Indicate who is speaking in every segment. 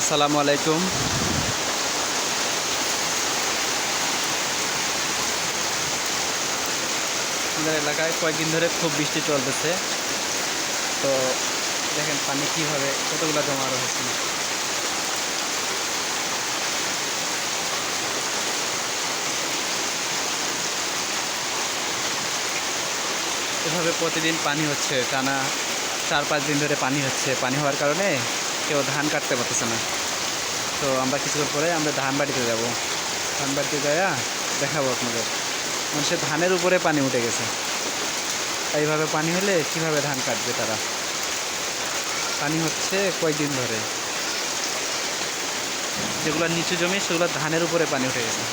Speaker 1: আসসালামু আলাইকুম। আমাদের এলাকায় কয়েকদিন ধরে খুব বৃষ্টি চলতেছে। তো দেখেন পানি কীভাবে, কতগুলো জমা রয়েছে এভাবে প্রতিদিন পানি হচ্ছে, টানা চার পাঁচ দিন ধরে পানি হচ্ছে। পানি হওয়ার কারণে কেউ ধান কাটতে পারতেছে না। তো আমরা কিছুক্ষণ পরে আমরা ধান বাড়িতে যাব। ধান বাড়িতে যাইয়া দেখাবো আপনাদের। মানুষের ধানের উপরে পানি উঠে গেছে। এইভাবে পানি হলে কীভাবে ধান কাটবে তারা? পানি হচ্ছে কয়েকদিন ধরে। যেগুলো নিচু জমি, সেগুলো ধানের উপরে পানি উঠে গেছে।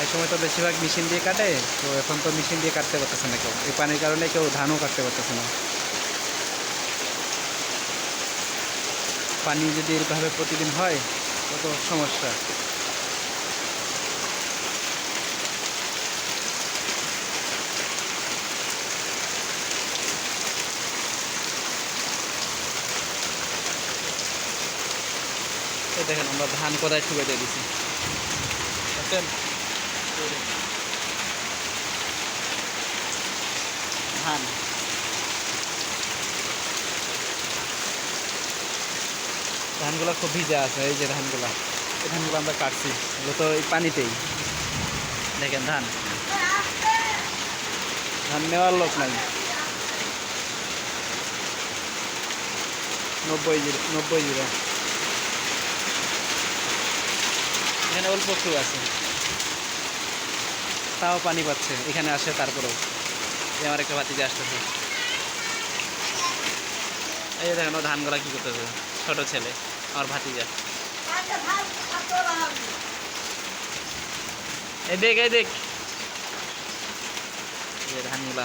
Speaker 1: এই সময় তো বেশিরভাগ মেশিন দিয়ে কাটে। তো এখন তো মেশিন দিয়ে কাটতে পারতেছে না কেউ। এই পানির কারণে কেউ ধানও কাটতে পারতেছে না। পানি যদি এরকমভাবে প্রতিদিন হয়, কত সমস্যা? দেখেন, আমরা ধান কোথায় শুকে দিয়ে দিছি? ধান। ধানগুলো খুব ভিজে আছে, এই যে ধানগুলো, এই ধানগুলো আমরা কাটছি, এগুলো তো এই পানিতেই। দেখেন ধান। ধান নেওয়ার লোক নাই। নব্বই জিরো নব্বই জিরো। এখানে অল্প একটু আছে। তাও পানি পাচ্ছে, এখানে আসে তারপরেও। এই আমার একটা বাতিতে আসতেছে। এই দেখেন ও ধানগুলা কি করতেছে, ছোট ছেলে। আমার ভাতিজা। দেখ এই যে ধানগুলা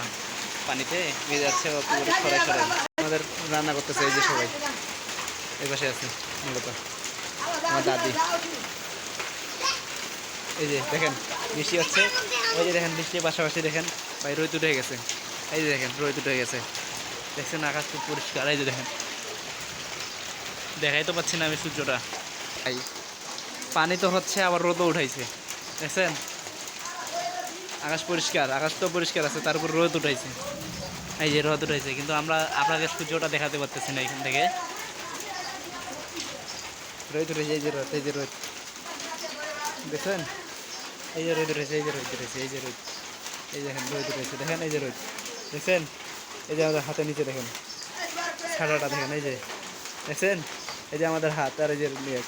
Speaker 1: পানিতে ভিজে যাচ্ছে পুরো সরাই সরাই আমাদের রান্না করতেছে এই যে সবাই। এই পাশে আছে মূলত। আমার দাদি এই যে দেখেন বৃষ্টি হচ্ছে। ওই যে দেখেন বৃষ্টির পাশাপাশি দেখেন ভাই রোদ উঠে গেছে। এই যে দেখেন রোদ উঠে গেছে। দেখছেন আকাশ খুব পরিষ্কার। এই যে দেখেন দেখাই তো পাচ্ছি না আমি সূর্যটা। পানি তো হচ্ছে আবার রোদও উঠাইছে। দেখছেন? আকাশ পরিষ্কার আকাশ তো পরিষ্কার আছে তার উপর রোদ উঠাইছে। এই যে রোদ উঠাইছে কিন্তু আমরা আপনাকে সূর্যটা দেখাতে পারতেছি না এখান থেকে। রোদ উঠেছে এই যে রোদ এই যে রোদ। দেখছেন? এই যে রোদ উঠেছে এই যে রোদ উঠেছে এই যে রোদ। এই যে দেখেন রোদ উঠেছে দেখেন এই যে রোদ। দেখছেন? এই যে আমাদের হাতের নিচে দেখেন। ছাড়াটা দেখেন এই যে। দেখছেন? এই যে আমাদের হাত, আর এই যে লেগ।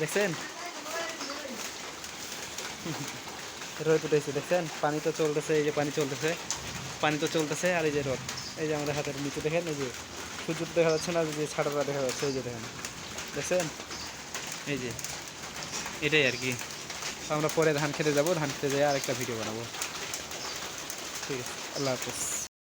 Speaker 1: দেখছেন? রোদ উঠেছে, দেখছেন? পানি তো চলতেছে, এই যে পানি চলতেছে। পানি তো চলতেছে, আর এই যে রোদ। এই যে আমাদের হাতের নিচে দেখেন, এই যে সূর্য দেখা যাচ্ছে না, যে ছাড়াটা দেখা যাচ্ছে, এই যে দেখেন। দেখছেন? এই যে, এটাই আর কি। আমরা পরে ধান খেতে যাব, ধান খেতে যাই আরেকটা ভিডিও বানাবো। ঠিক আছে, আল্লাহ হাফিজ।